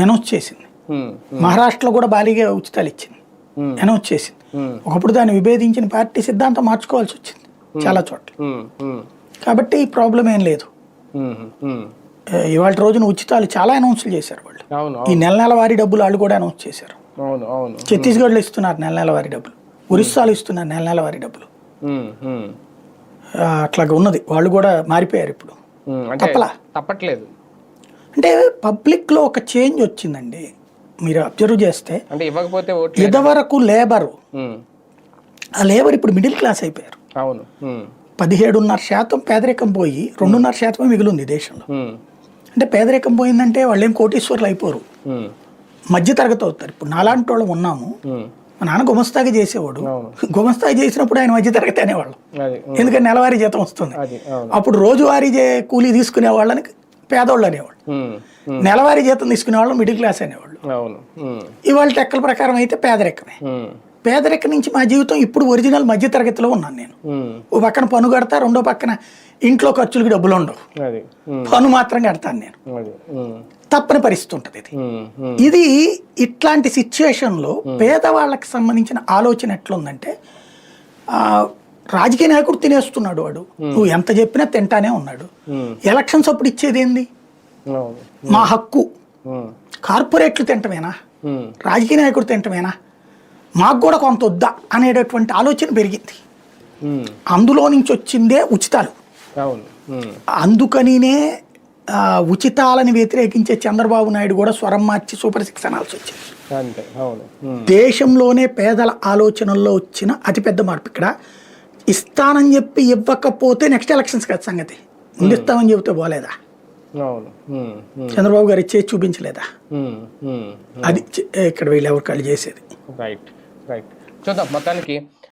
Announce చేసింది. మహారాష్ట్రలో కూడా భారీగా ఉచితాలు ఇచ్చింది. అనౌన్స్ చేసింది. ఒకప్పుడు దాన్ని విభేదించిన పార్టీ సిద్ధాంతం మార్చుకోవాల్సి వచ్చింది చాలా చోట్ల. కాబట్టి ఈ ప్రాబ్లం ఏం లేదు. ఇవాళ రోజున ఉచితాలు చాలా అనౌన్స్లు చేశారు వాళ్ళు. ఈ నెల నెల వారి డబ్బులు వాళ్ళు కూడా అనౌన్స్ చేశారు. ఛత్తీస్గఢ్లో ఇస్తున్నారు నెల నెల వారి డబ్బులు. ఒరిస్సాలో ఇస్తున్నారు నెల నెల వారి డబ్బులు. అట్లాగా ఉన్నది. వాళ్ళు కూడా మారిపోయారు ఇప్పుడు. తప్పలా? తప్పట్లేదు. అంటే పబ్లిక్లో ఒక చేంజ్ వచ్చిందండి. మీరు అబ్జర్వ్ చేస్తే అంటే ఇవ్వకపోతే ఇదివరకు లేబరు. ఆ లేబర్ ఇప్పుడు మిడిల్ క్లాస్ అయిపోయారు. అవును. పదిహేడున్నర శాతం పేదరికం పోయి రెండున్నర శాతమే మిగిలింది దేశంలో. అంటే పేదరికం పోయిందంటే వాళ్ళు ఏం కోటీశ్వర్లు అయిపోరు. ఉమ్, మధ్య తరగతి అవుతారు. ఇప్పుడు నాలాంటి వాళ్ళు ఉన్నాము. మా నాన్న గుమస్తాగా చేసేవాడు. గుమస్తాగా చేసినప్పుడు ఆయన మధ్య తరగతి అనేవాళ్ళు ఎందుకంటే నెలవారీ జీతం వస్తుంది. అప్పుడు రోజువారీ కూలీ తీసుకునే వాళ్ళని పేదోళ్ళు అనేవాళ్ళు. నెలవారీ జీతం తీసుకునే వాళ్ళు మిడిల్ క్లాస్ అనేవాళ్ళు. ఇవాళ లెక్కల ప్రకారం అయితే పేదరికమే. పేదరికం నుంచి మా జీవితం ఇప్పుడు ఒరిజినల్ మధ్య తరగతిలో ఉన్నాను నేను. ఓ పక్కన పన్ను కడతా రెండో పక్కన ఇంట్లో ఖర్చులకి డబ్బులు ఉండవు. పన్ను మాత్రం కడతాను నేను. తప్పని పరిస్థితి ఉంటుంది ఇది. ఇది ఇట్లాంటి సిచ్యుయేషన్లో పేదవాళ్ళకి సంబంధించిన ఆలోచన ఎట్లుందంటే రాజకీయ నాయకుడు తినేస్తున్నాడు వాడు. నువ్వు ఎంత చెప్పినా తింటానే ఉన్నాడు. ఉమ్, ఎలక్షన్స్ అప్పుడు ఇచ్చేది ఏంది మా హక్కు. ఉమ్, కార్పొరేట్లు తింటమేనా? రాజకీయ నాయకుడు తింటమేనా? మాకు కూడా కొంత వద్దా అనేటటువంటి ఆలోచన పెరిగింది. అందులో నుంచి వచ్చిందే ఉచితాలు. అందుకనినే ఉచితాలని వ్యతిరేకించే చంద్రబాబు నాయుడు కూడా స్వరం మార్చి సూపర్ సిక్స్ అనాల్సి వచ్చింది. దేశంలోనే పేదల ఆలోచనల్లో వచ్చిన అతిపెద్ద మార్పు ఇక్కడ. ఇస్తానని చెప్పి ఇవ్వకపోతే నెక్స్ట్ ఎలక్షన్స్ కదా సంగతి. ముందు ఇస్తామని చెబితే పోలేదా? ఉమ్, ఉమ్, చంద్రబాబు గారు ఇచ్చేది చూపించలేదా? అది ఇక్కడ వీళ్ళు ఎవరికాళ్ళు చేసేది? రైట్ రైట్ చూద్దాం మొత్తానికి